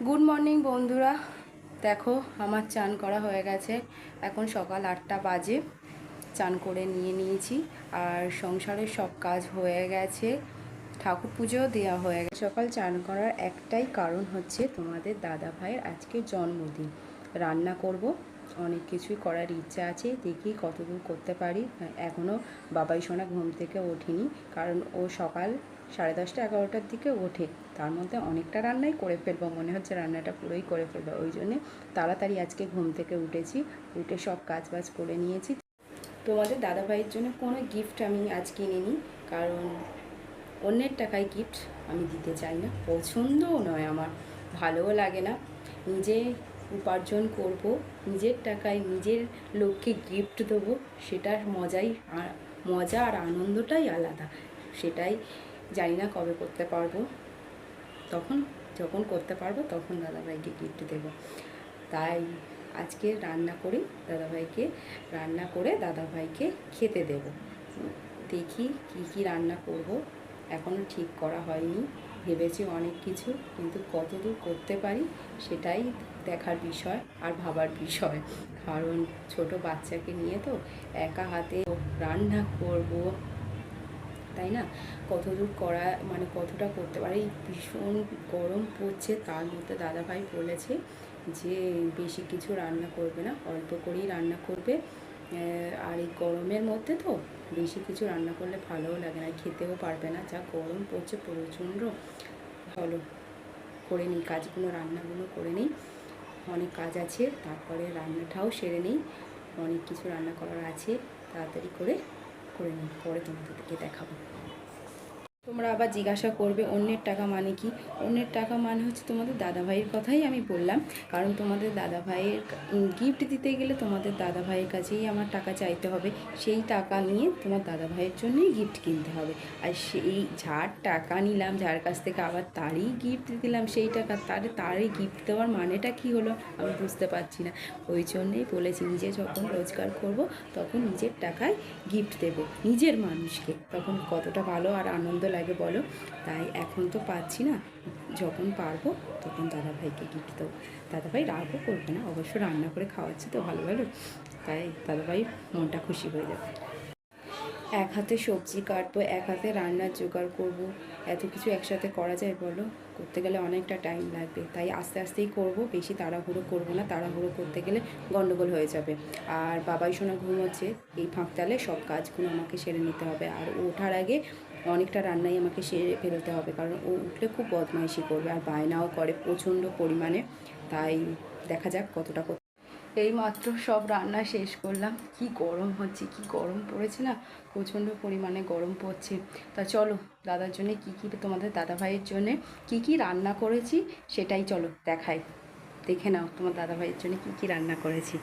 Good morning বন্ধুরা। দেখো, আমার চান করা হয়ে গেছে। এখন সকাল আটটা বাজে। চান করে নিয়ে নিয়েছি। আর সংসারের সব কাজ হয়ে গেছে। ঠাকুর পুজোও দেওয়া হয়ে গেছে। সকাল চান করার একটাই কারণ হচ্ছে তোমাদের দাদা ভাইয়ের আজকে জন্মদিন। রান্না করব। অনেক কিছুই করার ইচ্ছা আছে, দেখি কতদূর করতে পারি। এখনও বাবাই সোনা ঘুম থেকে ওঠেনি, কারণ ও সকাল সাড়ে দশটা এগারোটার দিকে ওঠে। তার মধ্যে অনেকটা রান্নাই করে ফেলব, মনে হচ্ছে রান্নাটা পুরোই করে ফেলব। ওই জন্যে তাড়াতাড়ি আজকে ঘুম থেকে উঠেছি, উঠে সব কাজ বাজ করে নিয়েছি। তোমাদের দাদাভাইয়ের জন্য কোনো গিফট আমি আজ কিনিনি কারণ অন্যের টাকায় গিফট আমি দিতে চাই না। পছন্দও নয় আমার, ভালোও লাগে না। নিজে উপার্জন করব, নিজের টাকায় নিজের লোককে গিফট দেবো, সেটার মজাই আর- মজা আর আনন্দটাই আলাদা। সেটাই জানি না কবে করতে পারব। তখন যখন করতে পারব তখন দাদাভাইকে গিফট দেবো। তাই আজকে রান্না করি দাদাভাইকে, রান্না করে দাদাভাইকে খেতে দেব। দেখি কি কি রান্না করব। এখনও ঠিক করা হয়নি। ভেবেছি অনেক কিছু, কিন্তু কতদূর করতে পারি সেটাই দেখার বিষয় আর ভাবার বিষয়। কারণ ছোট বাচ্চাকে নিয়ে তো একা হাতে রান্না করব, তাই না? কতদূর করা মানে কতটা করতে পারে? এই ভীষণ গরম পড়ছে, তার মধ্যে দাদাভাই বলেছে যে বেশি কিছু রান্না করবে না, অল্প করেই রান্না করবে। আর এই গরমের মধ্যে তো বেশি কিছু রান্না করলে ভালোও লাগে না, খেতেও পারবে না। যা গরম পড়ছে প্রচণ্ড। ভালো, করে নিই, কাজগুলো, রান্নাগুলো করে নিই। অনেক কাজ আছে, তারপরে রান্নাটাও সেরে নিই। অনেক কিছু রান্না করার আছে, তাড়াতাড়ি করে করে নিই। পরে তোমাদেরকে দেখাবো। তোমরা আবার জিজ্ঞাসা করবে, অন্যের টাকা মানে কি? অন্যের টাকা মানে হচ্ছে তোমাদের দাদাভাইয়ের কথাই আমি বললাম। কারণ তোমাদের দাদাভাইয়ের গিফট দিতে গেলে তোমাদের দাদাভাইয়ের কাছেই আমার টাকা চাইতে হবে। সেই টাকা নিয়ে তোমার দাদাভাইয়ের জন্যই গিফট কিনতে হবে। আর সেই যার টাকা নিলাম, যার কাছ থেকে আবার তারই গিফট দিলাম, সেই টাকা তার, তারই গিফট দেওয়ার মানেটা কি হলো? আমি বুঝতে পারছি না। ওই জন্যেই বলেছি, নিজে যখন রোজগার করব, তখন নিজের টাকায় গিফট দেব, নিজের মানুষকে। তখন কতটা ভালো আর আনন্দ লাগে বলো। তাই এখন তো পাচ্ছি না। যখন পারব তখন দাদাভাইকে গিফট দেবো। দাদাভাই রাগও করবে না, অবশ্য রান্না করে খাওয়াচ্ছি তো ভালো ভালো। তাই দাদাভাই মনটা খুশি হয়ে যাবে। এক হাতে সবজি কাটবো, এক হাতে রান্নার জোগাড় করব। এত কিছু একসাথে করা যায় বলো? করতে গেলে অনেকটা টাইম লাগবে। তাই আস্তে আস্তেই করব, বেশি তাড়াহুড়ো করব না। তাড়াহুড়ো করতে গেলে গন্ডগোল হয়ে যাবে। আর বাবাই সোনা ঘুমোচ্ছে, এই ফাঁকতালে সব কাজগুলো আমাকে সেরে নিতে হবে। আর ওঠার আগে অনেকটা রান্নাই আমাকে সেরে ফেলতে হবে, কারণ ও উঠলে খুব বদমাইশি করবে। আর বায়নাও করে প্রচণ্ড পরিমাণে। তাই দেখা যাক কতটা কত এই মাত্র সব রান্না শেষ করলাম। কি গরম হচ্ছে, কি গরম পড়েছে না? প্রচণ্ড পরিমাণে গরম পড়ছে। তা চলো, দাদার জন্য কি কি তোমাদের দাদা ভাইয়ের জন্য কি কি রান্না করেছি সেটাই চলো দেখাই। দেখে নাও তোমার দাদা ভাইয়ের জন্য কি কি রান্না করেছি।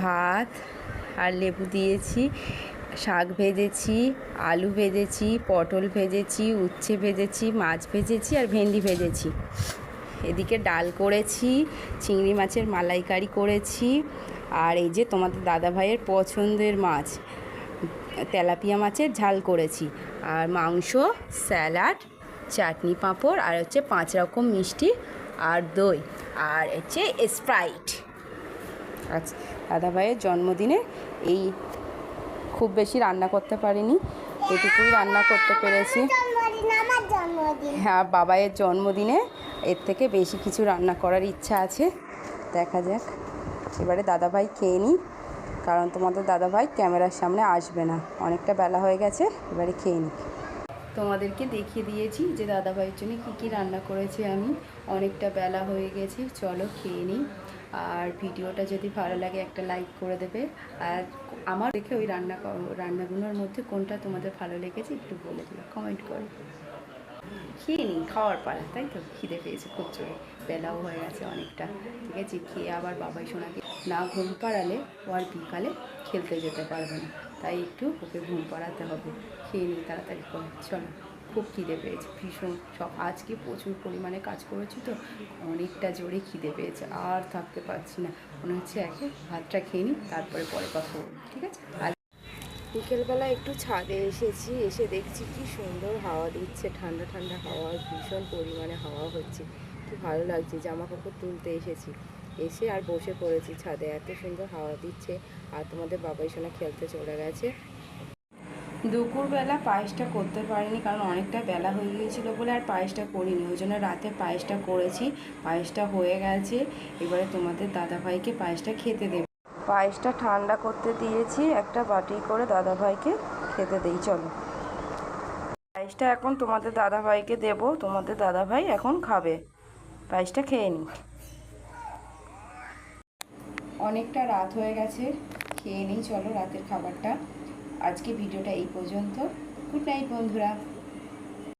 ভাত আর লেবু দিয়েছি, শাক ভেজেছি, আলু ভেজেছি, পটল ভেজেছি, উচ্ছে ভেজেছি, মাছ ভেজেছি আর ভেন্ডি ভেজেছি। এদিকে ডাল করেছি চিংড়ি মাছের মালাইকারি করেছি আর এই যে তোমাদের দাদা ভাইয়ের পছন্দের মাছ তেলাপিয়া মাছের ঝাল করেছি। আর মাংস স্যালাড চাটনি পাঁপড় আর হচ্ছে পাঁচ রকম মিষ্টি আর দই আর হচ্ছে স্প্রাইট। আচ্ছা দাদা ভাইয়ের জন্মদিনে এই খুব বেশি রান্না করতে পারিনি এটুকুই রান্না করতে পেরেছি। হ্যাঁ বাবাইয়ের জন্মদিনে এর থেকে বেশি কিছু রান্না করার ইচ্ছা আছে। দেখা যাক। এবারে দাদাভাই খেয়ে নিই, কারণ তোমাদের দাদাভাই ক্যামেরার সামনে আসবে না। অনেকটা বেলা হয়ে গেছে, এবারে খেয়ে নিই। তোমাদেরকে দেখিয়ে দিয়েছি যে দাদাভাইয়ের জন্য কী কী রান্না করেছি আমি। অনেকটা বেলা হয়ে গেছে, চলো খেয়ে নিই। আর ভিডিওটা যদি ভালো লাগে একটা লাইক করে দেবে। আর আমার দেখে ওই রান্না রান্নাগুলোর মধ্যে কোনটা তোমাদের ভালো লেগেছে একটু বলে দিও, কমেন্ট করে। খেয়ে খাওয়ার পালা তাই তো খিদে পেয়েছে খুব জোরে বেলাও হয়ে গেছে অনেকটা। ঠিক আছে, খেয়ে আবার বাবাই সোনাকে না ঘুম পাড়ালে ও আর বিকালে খেলতে যেতে পারবে না। তাই একটু ওকে ঘুম পাড়াতে হবে। খেয়ে নিই তাড়াতাড়ি করে। চলো, খুব খিদে পেয়েছে। ভীষণ সব আজকে প্রচুর পরিমাণে কাজ করেছি তো, অনেকটা জোরে খিদে পেয়েছে। আর থাকতে পারছি না। মনে হচ্ছে একে ভাতটা খেয়ে নিই, তারপরে পরে কথা বলব। ঠিক আছে? বিকেলবেলা একটু ছাদে এসেছি, এসে দেখছি কি সুন্দর হাওয়া দিচ্ছে। ঠান্ডা ঠান্ডা হাওয়া, ভীষণ পরিমাণে হাওয়া হচ্ছে। কি ভালো লাগছে জামা কাপড় তুলতে এসেছি। এসে আর বসে পড়েছি ছাদে, এত সুন্দর হাওয়া দিচ্ছে। আর তোমাদের বাবাই সোনা খেলতে চলে গেছে। দুপুরবেলা পায়েসটা করতে পারিনি, কারণ অনেকটা বেলা হয়ে গিয়েছিল বলে আর পায়েসটা করিনি। ওই জন্য রাতে পায়েসটা করেছি, পায়েসটা হয়ে গেছে। এবারে তোমাদের দাদাভাইকে পায়েসটা খেতে দেবে। পায়েসটা ঠান্ডা করতে দিয়েছি, একটা বাটি করে দাদাভাইকে খেতে দেই, চলো। পায়েসটা এখন তোমাদের দাদাভাইকে দেব, তোমাদের দাদাভাই এখন খাবে। পায়েসটা খেয়ে নি অনেকটা রাত হয়ে গেছে, খেয়ে নিই, চলো রাতের খাবারটা। আজকে ভিডিওটা এই পর্যন্ত। গুড নাইট, বন্ধুরা।